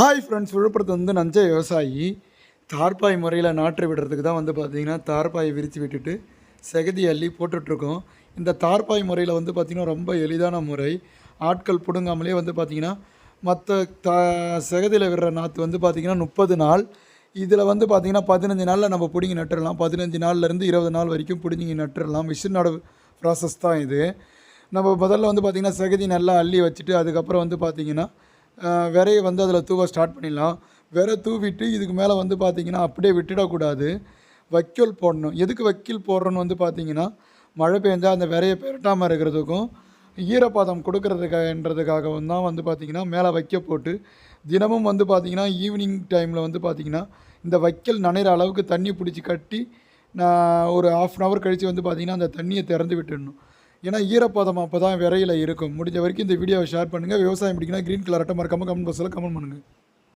Hi friends விழுப்புரத்து வந்து நஞ்ச விவசாயி தார்பாய் முறையில் நாற்று விடுறதுக்கு தான் வந்து பார்த்திங்கன்னா தார்பாயை விரித்து விட்டுட்டு செகதி அள்ளி போட்டுட்ருக்கோம். இந்த தார்பாய் முறையில் வந்து பார்த்திங்கன்னா ரொம்ப எளிதான முறை. ஆட்கள் பிடுங்காமலே வந்து பார்த்திங்கன்னா மற்ற தா செகதியில் விடுற நாற்று வந்து பார்த்திங்கன்னா முப்பது நாள். இதில் வந்து பார்த்திங்கன்னா பதினஞ்சு நாளில் நம்ம பிடுங்கி நட்டுடலாம் பதினஞ்சு நாள்லேருந்து இருபது நாள் வரைக்கும் பிடுங்கி நட்டுடலாம் மிஷின் நட ப்ராசஸ் தான் இது. நம்ம முதல்ல வந்து பார்த்திங்கன்னா செகதி நல்லா அள்ளி வச்சுட்டு அதுக்கப்புறம் வந்து பார்த்திங்கன்னா விரையை வந்து அதில் தூவ ஸ்டார்ட் பண்ணிடலாம். விரை தூவிட்டு இதுக்கு மேலே வந்து பார்த்திங்கன்னா அப்படியே விட்டுடக்கூடாது. வைக்கோல் போடணும். எதுக்கு வைக்கோல் போடுறோன்னு வந்து பார்த்திங்கன்னா மழை பெஞ்சால் அந்த விரையை பெரட்டாமல் இருக்கிறதுக்கும் ஈரப்பதம் கொடுக்கறதுக்காகன்றதுக்காகவும் தான் வந்து பார்த்திங்கன்னா மேலே வைக்க போட்டு தினமும் வந்து பார்த்திங்கன்னா ஈவினிங் டைமில் வந்து பார்த்திங்கன்னா இந்த வைக்கல் நனைகிற அளவுக்கு தண்ணி பிடிச்சி கட்டி நான் ஒரு ஆஃப் அன் ஹவர் கழித்து வந்து பார்த்திங்கன்னா அந்த தண்ணியை திறந்து விட்டுடணும். ஏன்னா ஈரப்பதம் அப்போ தான் விரையில் இருக்கும். முடிஞ்ச வரைக்கும் இந்த வீடியோவை ஷேர் பண்ணுங்கள் விவசாயம் பிடிக்குன்னா க்ரீன் கலர் அட்டை மறக்காமல் கமெண்ட் பாக்ஸில் கமெண்ட் பண்ணுங்கள்